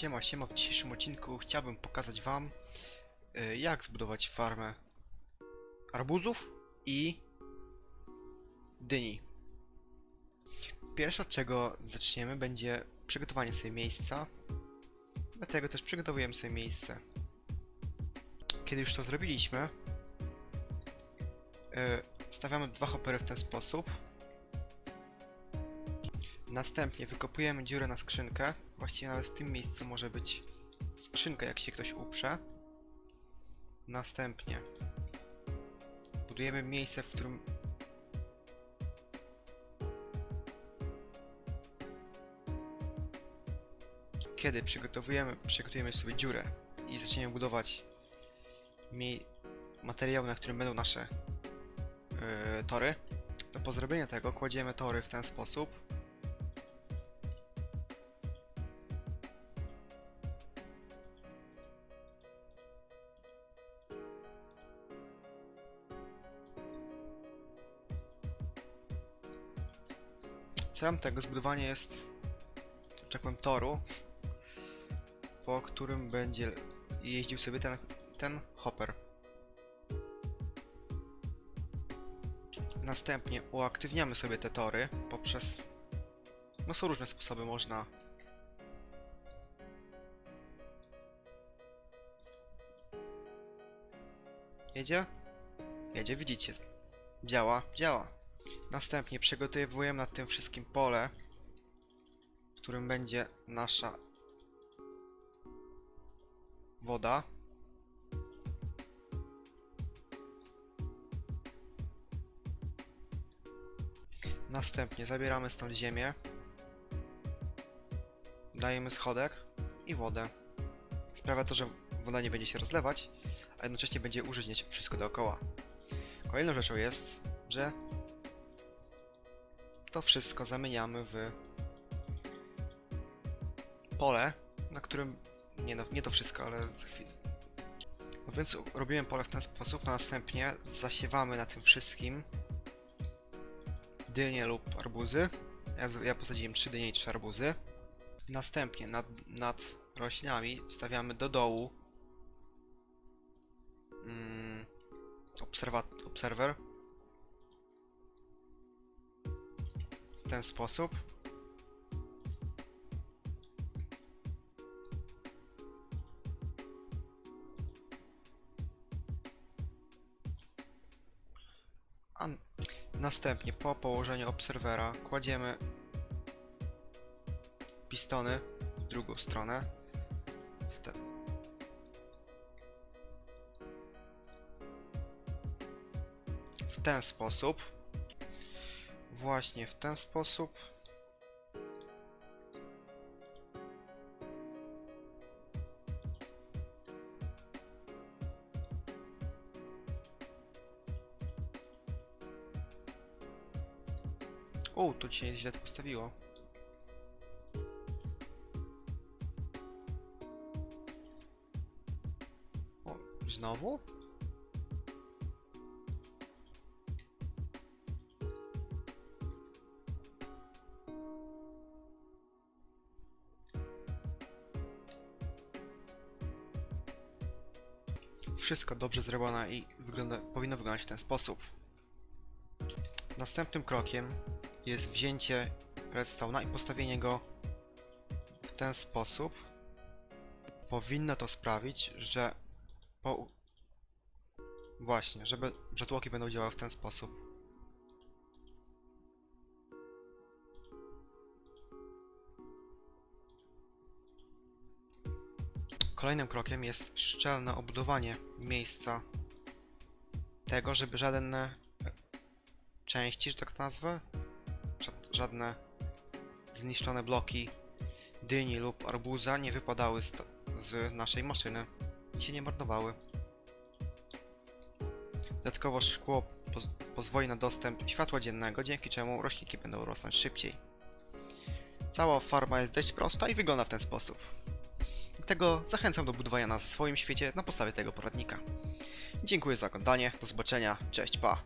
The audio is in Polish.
Siema, siema, w dzisiejszym odcinku chciałbym pokazać wam y, jak zbudować farmę arbuzów i dyni. Pierwsze od czego zaczniemy będzie przygotowanie sobie miejsca, dlatego też przygotowujemy sobie miejsce. Kiedy już to zrobiliśmy, y, stawiamy dwa hopery w ten sposób. Następnie wykopujemy dziurę na skrzynkę. Właściwie nawet w tym miejscu może być skrzynka, jak się ktoś uprze. Następnie budujemy miejsce, w którym kiedy przygotowujemy, przygotujemy sobie dziurę i zaczniemy budować materiał, na którym będą nasze yy, tory, to po zrobieniu tego kładziemy tory w ten sposób, Celem tego zbudowania jest, tak powiem, toru, po którym będzie jeździł sobie ten, ten hopper. Następnie uaktywniamy sobie te tory poprzez... No są różne sposoby, można... Jedzie? Jedzie, widzicie. Działa, działa. Następnie przygotowujemy nad tym wszystkim pole, w którym będzie nasza woda. Następnie zabieramy stąd ziemię, dajemy schodek i wodę. Sprawia to, że woda nie będzie się rozlewać, a jednocześnie będzie użyźniać wszystko dookoła. Kolejną rzeczą jest, że to wszystko zamieniamy w pole, na którym nie, no, nie to wszystko, ale za chwilę. No więc robiłem pole w ten sposób, a następnie zasiewamy na tym wszystkim dynie lub arbuzy. Ja, ja posadziłem 3 dynie i 3 arbuzy. Następnie nad, nad roślinami wstawiamy do dołu mm, obserwa- obserwer ten sposób. A następnie po położeniu obserwera kładziemy pistony w drugą stronę. W te... W ten sposób. Właśnie w ten sposób. O, tu ci się źle to postawiło. O, znowu? Wszystko dobrze zrobione i wygląda, powinno wyglądać w ten sposób. Następnym krokiem jest wzięcie redstone'a i postawienie go w ten sposób. Powinno to sprawić, że po... Właśnie, żeby, że tłoki będą działały w ten sposób. Kolejnym krokiem jest szczelne obudowanie miejsca tego, żeby żadne części, że tak to nazwę, ża- żadne zniszczone bloki dyni lub arbuza nie wypadały z, z naszej maszyny i się nie marnowały. Dodatkowo szkło poz pozwoli na dostęp światła dziennego, dzięki czemu roślinki będą rosnąć szybciej. Cała farma jest dość prosta i wygląda w ten sposób. Dlatego zachęcam do budowania na swoim świecie na podstawie tego poradnika. Dziękuję za oglądanie, do zobaczenia, cześć, pa!